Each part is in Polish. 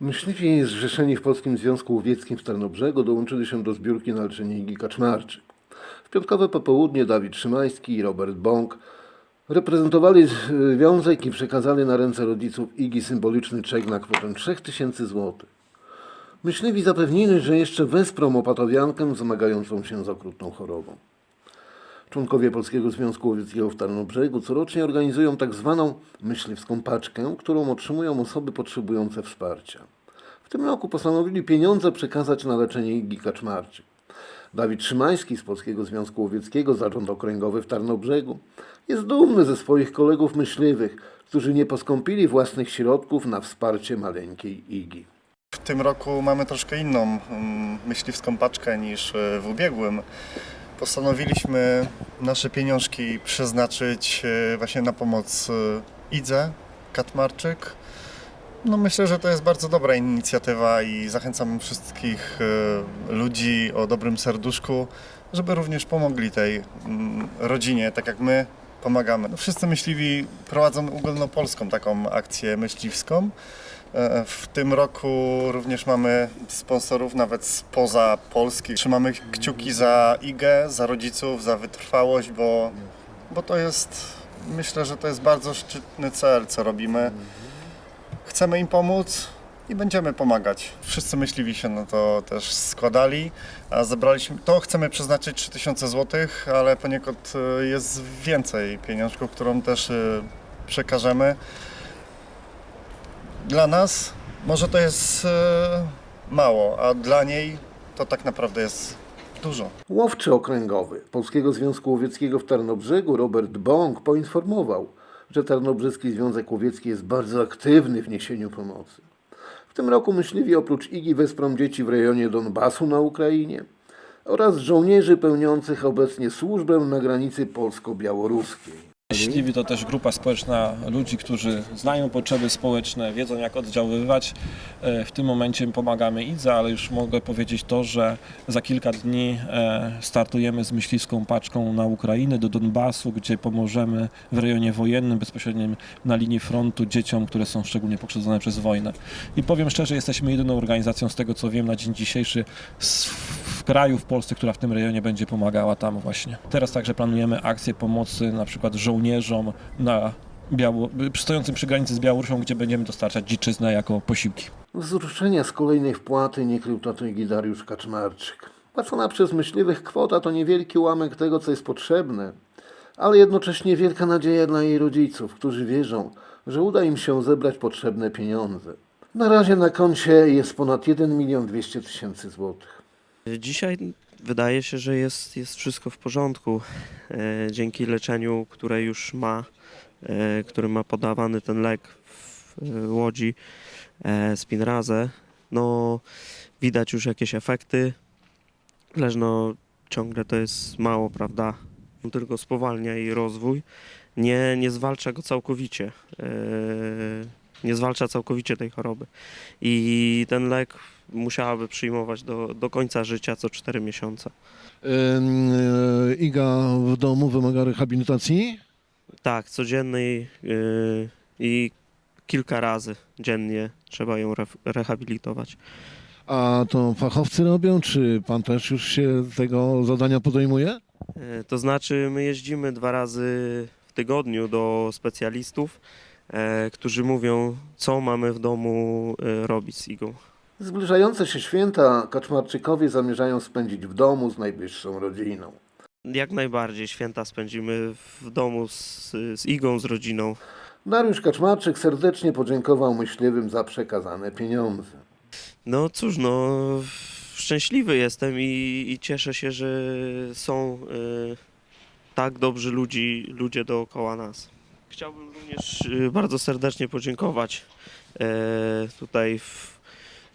Myśliwi zrzeszeni w Polskim Związku Łowieckim w Tarnobrzegu dołączyli się do zbiórki na leczenie Igi Kaczmarczyk. W piątkowe popołudnie Dawid Szymański i Robert Bąk reprezentowali związek i przekazali na ręce rodziców Igi symboliczny czek na kwotę 3000 zł. Myśliwi zapewnili, że jeszcze wesprą opatowiankę zmagającą się z okrutną chorobą. Członkowie Polskiego Związku Łowieckiego w Tarnobrzegu corocznie organizują tak zwaną myśliwską paczkę, którą otrzymują osoby potrzebujące wsparcia. W tym roku postanowili pieniądze przekazać na leczenie Igi Kaczmarczyk. Dawid Szymański z Polskiego Związku Łowieckiego, Zarząd Okręgowy w Tarnobrzegu, jest dumny ze swoich kolegów myśliwych, którzy nie poskąpili własnych środków na wsparcie maleńkiej Igi. W tym roku mamy troszkę inną mm, myśliwską paczkę niż e, w ubiegłym. Postanowiliśmy nasze pieniążki przeznaczyć e, właśnie na pomoc e, Idze Katmarczyk. No myślę, że to jest bardzo dobra inicjatywa i zachęcam wszystkich e, ludzi o dobrym serduszku, żeby również pomogli tej rodzinie, tak jak my pomagamy. No, wszyscy myśliwi prowadzą ogólnopolską taką akcję myśliwską. E, W tym roku również mamy sponsorów nawet spoza Polski. Trzymamy kciuki za IGę, za rodziców, za wytrwałość, bo, bo to jest, myślę, że to jest bardzo szczytny cel, co robimy. Chcemy im pomóc i będziemy pomagać. Wszyscy myśliwi się na to też składali, a zebraliśmy, to chcemy przeznaczyć 3000 zł, ale poniekąd e, jest więcej pieniążków, którą też e, przekażemy dla nas może to jest e, mało, a dla niej to tak naprawdę jest dużo. Łowczy okręgowy Polskiego Związku Łowieckiego w Tarnobrzegu Robert Bąk poinformował, że Tarnobrzeski Związek Łowiecki jest bardzo aktywny w niesieniu pomocy. W tym roku myśliwi oprócz IGI wesprą dzieci w rejonie Donbasu na Ukrainie oraz żołnierzy pełniących obecnie służbę na granicy polsko-białoruskiej. Myśliwi to też grupa społeczna ludzi, którzy znają potrzeby społeczne, wiedzą jak oddziaływać. E, W tym momencie pomagamy Idze, ale już mogę powiedzieć to, że za kilka dni e, startujemy z myśliwską paczką na Ukrainę, do Donbasu, gdzie pomożemy w rejonie wojennym, bezpośrednim na linii frontu dzieciom, które są szczególnie pokrzywdzone przez wojnę. I powiem szczerze, jesteśmy jedyną organizacją z tego co wiem na dzień dzisiejszy kraju w Polsce, która w tym rejonie będzie pomagała tam właśnie. Teraz także planujemy akcję pomocy na przykład żołnierzom na Biało- stojącym przy granicy z Białorusią, gdzie będziemy dostarczać dziczyznę jako posiłki. Wzruszenia z kolejnej wpłaty nie krył tato Gidariusz Kaczmarczyk. Płacona przez myśliwych kwota to niewielki ułamek tego, co jest potrzebne, ale jednocześnie wielka nadzieja dla jej rodziców, którzy wierzą, że uda im się zebrać potrzebne pieniądze. Na razie na koncie jest ponad 1 milion 200 tysięcy złotych. Dzisiaj wydaje się, że jest, jest wszystko w porządku. E, dzięki leczeniu, które już ma, e, który ma podawany ten lek w e, Łodzi, e, Spinraze, no widać już jakieś efekty, lecz no ciągle to jest mało, prawda? Tylko spowalnia jej rozwój, nie, nie zwalcza go całkowicie. E, nie zwalcza całkowicie tej choroby. I ten lek musiałaby przyjmować do, do końca życia co 4 miesiące. E, Iga w domu wymaga rehabilitacji? Tak, codziennej yy, i kilka razy dziennie trzeba ją re- rehabilitować. A to fachowcy robią, czy pan też już się tego zadania podejmuje? Yy, to znaczy, my jeździmy dwa razy w tygodniu do specjalistów, e, którzy mówią, co mamy w domu e, robić z igą. Zbliżające się święta Kaczmarczykowie zamierzają spędzić w domu z najbliższą rodziną. Jak najbardziej święta spędzimy w domu z, z igą, z rodziną. Dariusz Kaczmarczyk serdecznie podziękował myśliwym za przekazane pieniądze. No cóż, no szczęśliwy jestem i, i cieszę się, że są y, tak dobrzy ludzi, ludzie dookoła nas. Chciałbym również y, bardzo serdecznie podziękować e, tutaj w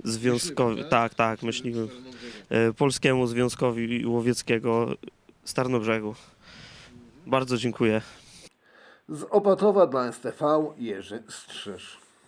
związkowi, tak, tak, myśliwym, e, Polskiemu Związkowi Łowieckiego z Tarnobrzegu. Bardzo dziękuję. Z Opatowa dla STV Jerzy Strzyż.